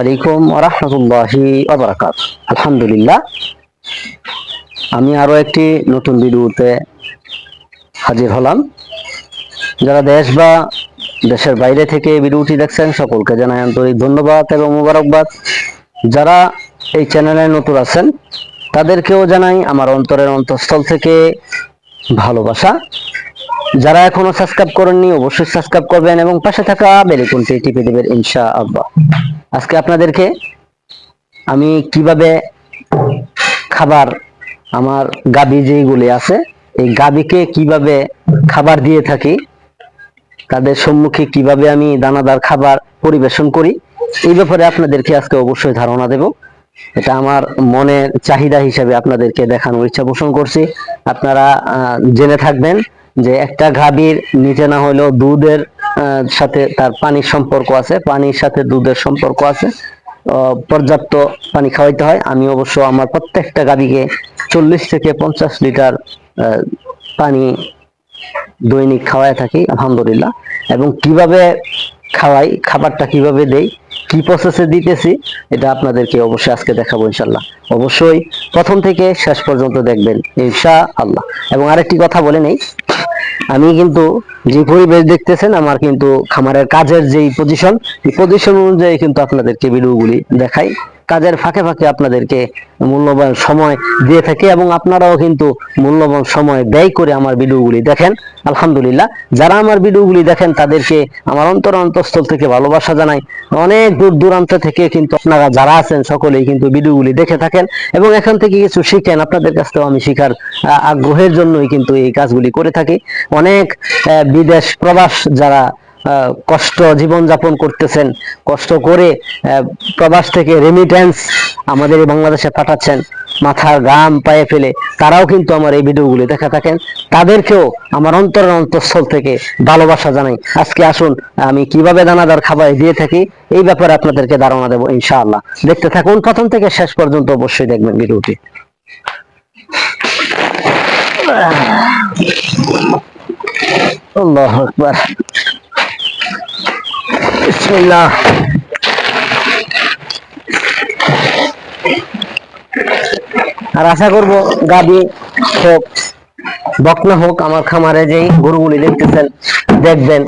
আলাইকুম রহমতুল্লাহি আবরাকাত আলহামদুলিল্লাহ। আমি আরও একটি নতুন ভিডিওতে হাজির হলাম। যারা দেশ বা দেশের বাইরে থেকে ভিডিওটি দেখছেন, সকলকে জানাই আন্তরিক ধন্যবাদ এবং মোবারকবাদ। যারা এই চ্যানেলে নতুন আছেন, তাদেরকেও জানাই আমার অন্তরের অন্তঃস্থল থেকে ভালোবাসা। যারা এখনও সাবস্ক্রাইব করেননি, অবশ্যই সাবস্ক্রাইব করবেন এবং পাশে থাকা বেলিকনটি টিপে দেবেন ইনশা আল্লাহ আজকে আপনাদেরকে আমি কীভাবে খাবার আমার গাবি যেগুলি আছে, এই গাবিকে কীভাবে খাবার দিয়ে থাকি, তাদের সম্মুখে কীভাবে আমি দানাদার খাবার পরিবেশন করি, এই ব্যাপারে আপনাদেরকে আজকে অবশ্যই ধারণা দেব। এটা আমার মনের চাহিদা হিসেবে আপনাদেরকে দেখানোর ইচ্ছা পোষণ করছি। আপনারা জেনে থাকবেন যে একটা গাভীর নিচে না হলেও দুধের সাথে তার পানির সম্পর্ক আছে, পানির সাথে দুধের সম্পর্ক আছে। পর্যাপ্ত পানি খাওয়াইতে হয়। আমি অবশ্য আমার প্রত্যেকটা গাভীকে চল্লিশ থেকে পঞ্চাশ লিটার পানি দৈনিক খাওয়ায় থাকি, আলহামদুলিল্লাহ। এবং কীভাবে খাওয়াই, খাবারটা কীভাবে দেই, কি প্রসেসে দিতেছি, এটা আপনাদেরকে অবশ্যই আজকে দেখাবো ইনশাল্লাহ অবশ্যই প্রথম থেকে শেষ পর্যন্ত দেখবেন ইনশা আল্লাহ এবং আরেকটি কথা বলে নেই আমি কিন্তু যে পরিবেশ দেখতেছেন, আমার কিন্তু খামারের কাজের যেই পজিশন এই পজিশন অনুযায়ী কিন্তু আপনাদেরকে ভিডিওগুলি দেখাই। কাজের ফাঁকে ফাঁকে আপনাদেরকে মূল্যবান সময় দিয়ে থাকি এবং আপনারাও কিন্তু মূল্যবান সময় ব্যয় করে আমার ভিডিওগুলি দেখেন। আলহামদুলিল্লাহ, যারা আমার ভিডিওগুলি দেখেন তাদেরকে আমার অন্তর অন্তঃস্থল থেকে ভালোবাসা জানাই। অনেক দূর দূরান্ত থেকে কিন্তু আপনারা যারা আছেন সকলেই কিন্তু ভিডিওগুলি দেখে থাকেন এবং এখান থেকে কিছু শিখেন। আপনাদের কাছ থেকেও আমি শিখার আগ্রহের জন্যই কিন্তু এই কাজগুলি করে থাকি। অনেক বিদেশ প্রবাস যারা কষ্ট জীবন যাপন করতেছেন, কষ্ট করে প্রবাস থেকে রেমিটেন্স আমাদের বাংলাদেশে পাঠাচ্ছেন, মাথার গাম পায়ে ফেলে। তারাও কিন্তু আমার এই ভিডিওগুলি দেখা থাকেন। তাদেরকেও আমার অন্তরের অন্তঃস্থল থেকে ভালোবাসা জানাই। আজকে আসুন, আমি কীভাবে দানাদার খাবার দিয়ে থাকি, এই ব্যাপারে আপনাদেরকে ধারণা দেবো, ইনশাআল্লাহ। দেখতে থাকুন, প্রথম থেকে শেষ পর্যন্ত অবশ্যই দেখবেন ভিডিওটি। আল্লাহ আকবার। বিসমিল্লাহ। আর আশা করব গাবি হোক, বকনা হোক, আমার খামারে যেই গরুগুলি দেখতেছেন, দেখবেন।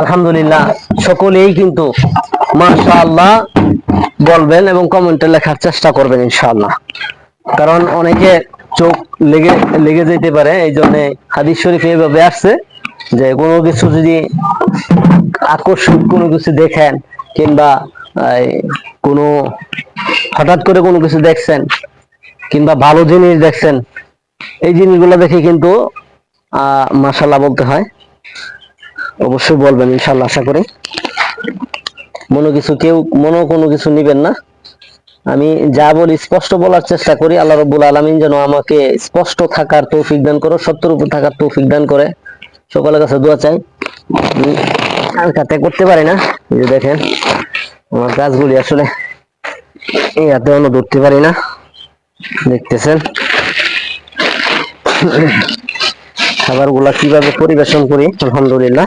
আলহামদুলিল্লাহ, সকলেই কিন্তু মাশাআল্লাহ বলবেন এবং কমেন্টে লেখার চেষ্টা করবেন ইনশাআল্লাহ। কারণ অনেকে চোখ লেগে লেগে যেতে পারে এই জন্য হাদিস শরীফ এভাবে আসছে। যে কোনো কিছু যদি আকর্ষক কোনো কিছু দেখেন কিংবা কোনো হঠাৎ করে কোনো কিছু দেখছেন কিংবা ভালো জিনিস দেখছেন, এই জিনিসগুলো দেখে কিন্তু, আহ মাশাল্লাহ বলতে হয়। অবশ্যই বলবেন ইনশাল্লাহ আশা করি। মনে কিছু কেউ, মনে কোনো কিছু নিবেন না। আমি যা বলি স্পষ্ট বলার চেষ্টা করি, আল্লাহ রব্বুল আলমিন যেন আমাকে স্পষ্ট থাকার তৌফিক দান করো সত্যের উপর থাকার তৌফিক দান করে। সকলের কাছে দোয়া চাই। আমি হাতে করতে পারি না। এই যে দেখেন, আমার গাছগুলি আসলে এই হাতে অন্য ধরতে পারি না। দেখতেছেন? খাবারগুলা কীভাবে পরিবেশন করি? আলহামদুলিল্লাহ।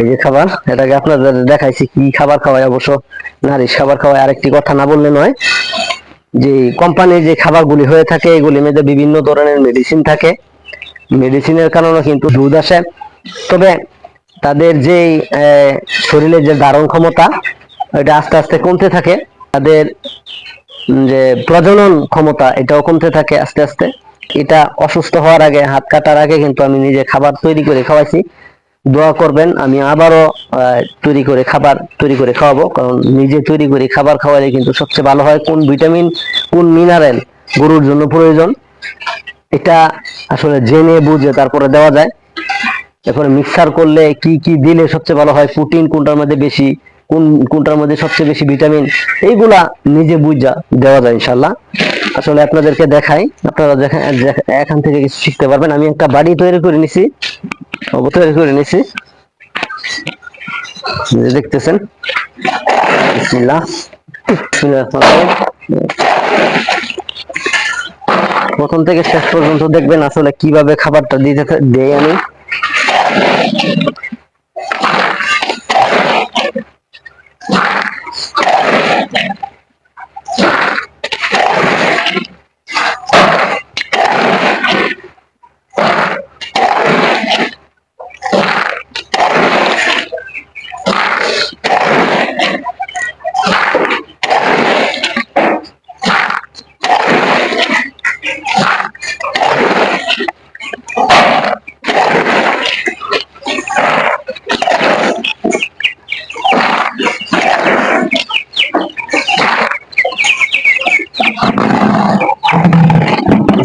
এই যে খাবার, এটাকে আপনাদের দেখাইছি কি খাবার খাওয়াই, অবশ্য নারিশ খাবার খাওয়াই আরেকটি কথা না বললে নয়। যে কোম্পানির যে খাবারগুলি হয়ে থাকে এগুলির মধ্যে বিভিন্ন ধরনের মেডিসিন থাকে। মেডিসিনের কারণে কিন্তু দুধ আসে। তবে তাদের যে শরীরের যে ধারণ ক্ষমতা এটা আস্তে আস্তে কমতে থাকে। তাদের যে প্রজনন ক্ষমতা, এটাও কমতে থাকে আস্তে আস্তে। এটা অসুস্থ হওয়ার আগে, হাত কাটার আগে কিন্তু আমি নিজে খাবার তৈরি করে খাওয়াইছি। দোয়া করবেন, আমি আবারও তৈরি করে খাবার তৈরি করে খাওয়াবো, কারণ নিজে তৈরি করে খাবার খাওয়ালে কিন্তু সবচেয়ে ভালো হয় কোন ভিটামিন, কোন মিনারেল গরুর জন্য প্রয়োজন। এটা আসলে জেনে বুঝে তারপরে দেওয়া যায়। এরপরে মিক্সার করলে কি কি দিলে সবচেয়ে ভালো হয়? প্রোটিন কোনটার মধ্যে বেশি, কোন, কোনটার মধ্যে সবচেয়ে বেশি ভিটামিন? এইগুলা নিজে বুঝা দেওয়া যায় ইনশাল্লাহ আসলে আপনাদেরকে দেখাই, আপনারা এখান থেকে কিছু শিখতে পারবেন। আমি একটা বাড়ি তৈরি করে নিছি তৈরি করে নিছি। দেখতেছেন প্রথম থেকে শেষ পর্যন্ত দেখবেন আসলে কীভাবে খাবারটা দিতে দেই আমি। Thank you.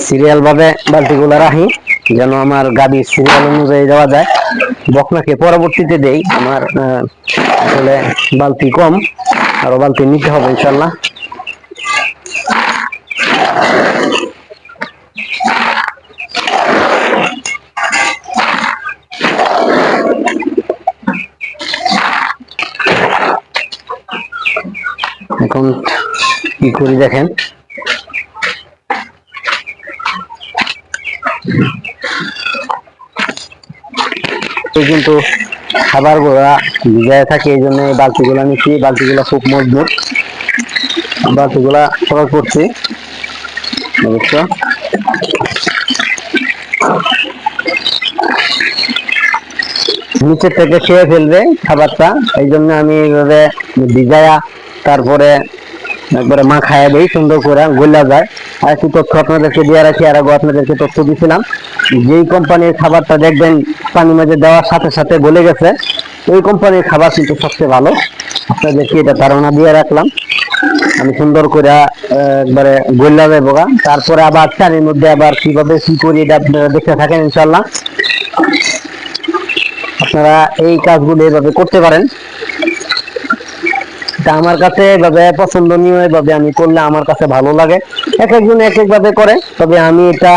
সিরিয়াল ভাবে বালতিগুলো রাখি, যেন আমার গাবি সিরিয়াল অনুযায়ী দেওয়া যায়। বকনাকে পরবর্তীতে দেই, আমার আসলে বালতি কম, আরও বালতি নিতে হবে ইনশাল্লাহ এখন কি করি দেখেন? কিন্তু খাবারগুলা ভিজায় থাকে, এই জন্য বালতিগুলা নিচ্ছি। বালতিগুলা খুব মজবুত। বালতিগুলা সবাই করছি নিচের থেকে খেয়ে ফেলবে খাবারটা। এই জন্য আমি এইভাবে ভিজায়া, তারপরে একবারে মা খাইয়া দিই, সুন্দর করে গোল্লা যায়। আর একটু তথ্য আপনাদেরকে দিয়ে রাখি আর আগে আপনাদেরকে তথ্য দিয়েছিলাম। যেই কোম্পানির খাবারটা দেখবেন, পানি মাঝে দেওয়ার সাথে সাথে গলে গেছে। ওই কোম্পানির খাবার কিন্তু সবচেয়ে ভালো। আপনাদেরকে এটা ধারণা দিয়ে রাখলাম। আমি সুন্দর করে একবারে গোল্লা গা। তারপরে আবার চারির মধ্যে আবার কীভাবে কি করি এটা আপনারা দেখতে থাকেন ইনশাল্লাহ আপনারা এই কাজগুলো এভাবে করতে পারেন। আমার কাছে এভাবে পছন্দনীয়, এভাবে আমি করলে আমার কাছে ভালো লাগে। এক একজন এক এক ভাবে করে, তবে আমি এটা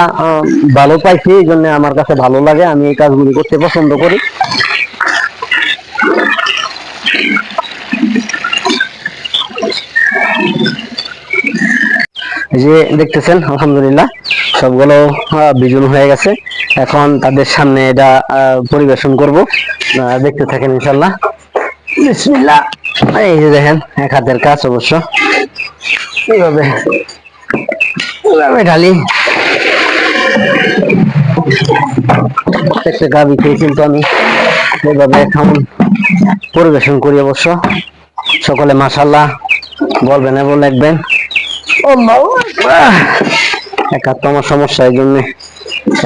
ভালো পাইছি, এই জন্য আমার কাছে ভালো লাগে, আমি এই কাজগুলি করতে পছন্দ করি। যে দেখতেছেন, আলহামদুলিল্লাহ, সবগুলো বিজুন হয়ে গেছে। এখন তাদের সামনে এটা পরিবেশন করব। দেখতে থাকেন ইনশাল্লাহ বিসমিল্লাহ। এই যে দেখেন, এক হাতের কাজ অবশ্য। এইভাবে এইভাবে ঢালি। প্রত্যেকটা গাবিতে কিন্তু আমি এইভাবে খাওন পরিবেশন করি অবশ্য। সকলে মাসাল্লাহ বলবেন এবং লিখবেন। এক হাত আমার সমস্যা, এই জন্য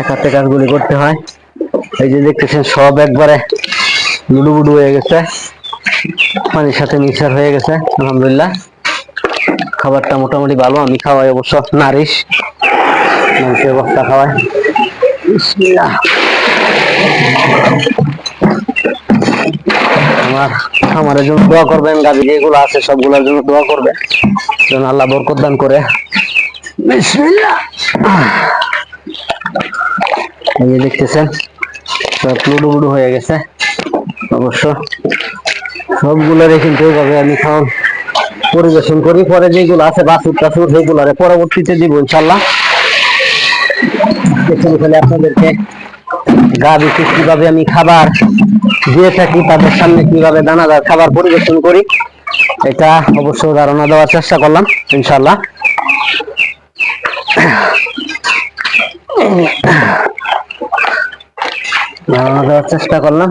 এক হাতে কাজগুলি করতে হয়। এই যে দেখতেছেন, সব একবারে লুডু বুডু হয়ে গেছে। পানির সাথে মিক্সার হয়ে গেছে, আলহামদুলিল্লাহ। খাবারটা মোটামুটি ভালো, আমি খাওয়াই অবশ্য নারিশ, মাংসের বস্তা খাওয়াই। আমার খামারের জন্য দোয়া করবেন, গাভী যেগুলো আছে সবগুলোর জন্য দোয়া করবেন। যেন আল্লাহ বরকত দান করে। এই দেখতেছেন, সব লুডু হয়ে গেছে, অবশ্য। সবগুলোরে কিন্তু এইভাবে আমি খাওয়ান পরিবেশন করি, পরে যেগুলো আছে বাসুর টাসুর সেগুলো পরবর্তীতে দিব ইনশাল্লাহ। এখানে খালি আপনাদেরকে গাভী কীভাবে আমি খাবার দিয়ে থাকি, তাদের সামনে কীভাবে দানাদার খাবার পরিবেশন করি, এটা অবশ্য ধারণা দেওয়ার চেষ্টা করলাম, ইনশাল্লাহ। ধারণা দেওয়ার চেষ্টা করলাম।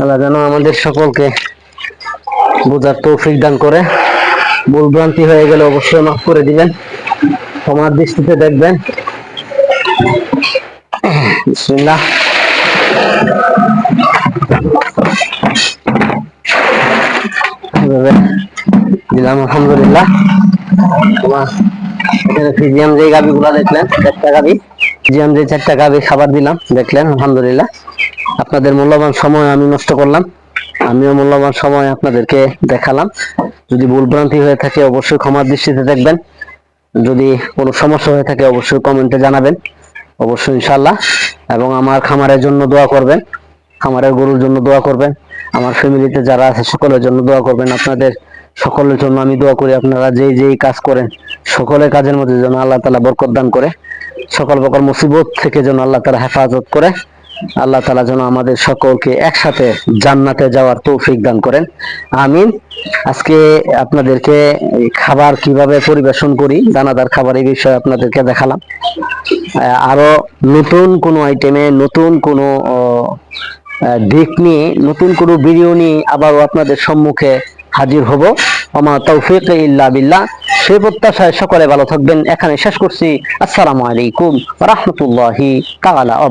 আল্লাহ যেন আমাদের সকলকে বোঝার তৌফিক দান করে। ভুল ভ্রান্তি হয়ে গেলে অবশ্যই মাফ করে দিবেন। তোমার দৃষ্টিতে দেখবেন। দিলাম, আলহামদুলিল্লাহ। তোমার ফিজিয়াম যে দেখলেন? চারটা গাবি। ফিজিয়াম যে চারটা গাবি খাবার দিলাম, দেখলেন, আলহামদুলিল্লাহ। আপনাদের মূল্যবান সময় আমি নষ্ট করলাম। আমিও মূল্যবান সময় আপনাদেরকে দেখালাম। যদি ভুল ভ্রান্তি হয়ে থাকে অবশ্যই ক্ষমার দৃষ্টিতে দেখবেন। যদি কোনো সমস্যা হয়ে থাকে অবশ্যই কমেন্টে জানাবেন। অবশ্যই ইনশাল্লাহ এবং আমার খামারের জন্য দোয়া করবেন। খামারের গরুর জন্য দোয়া করবেন। আমার ফ্যামিলিতে যারা আছে সকলের জন্য দোয়া করবেন। আপনাদের সকলের জন্য আমি দোয়া করি আপনারা যেই যেই কাজ করেন, সকলের কাজের মধ্যে যেন আল্লাহ তালা বরকত দান করে। সকল প্রকার মুসিবত থেকে যেন আল্লাহ তালা হেফাজত করে। আল্লাহ তালা যেন আমাদের সকলকে একসাথে জান্নাতে যাওয়ার তৌফিক দান করেন। আমিন। আজকে আপনাদেরকে খাবার কীভাবে পরিবেশন করি, দানাদার খাবার এই বিষয়ে আপনাদেরকে দেখালাম। আরও নতুন কোনো আইটেমে নতুন কোনো দিক নিয়ে, নতুন কোনো ভিডিও নিয়ে আবারও আপনাদের সম্মুখে হাজির হব। আমা তৌফিক ইল্লা বিল্লাহ। সেই প্রত্যাশায় সকলে ভালো থাকবেন। এখানে শেষ করছি। আসসালামু আলাইকুম রহমতুল্লাহি তাআলা ওয়া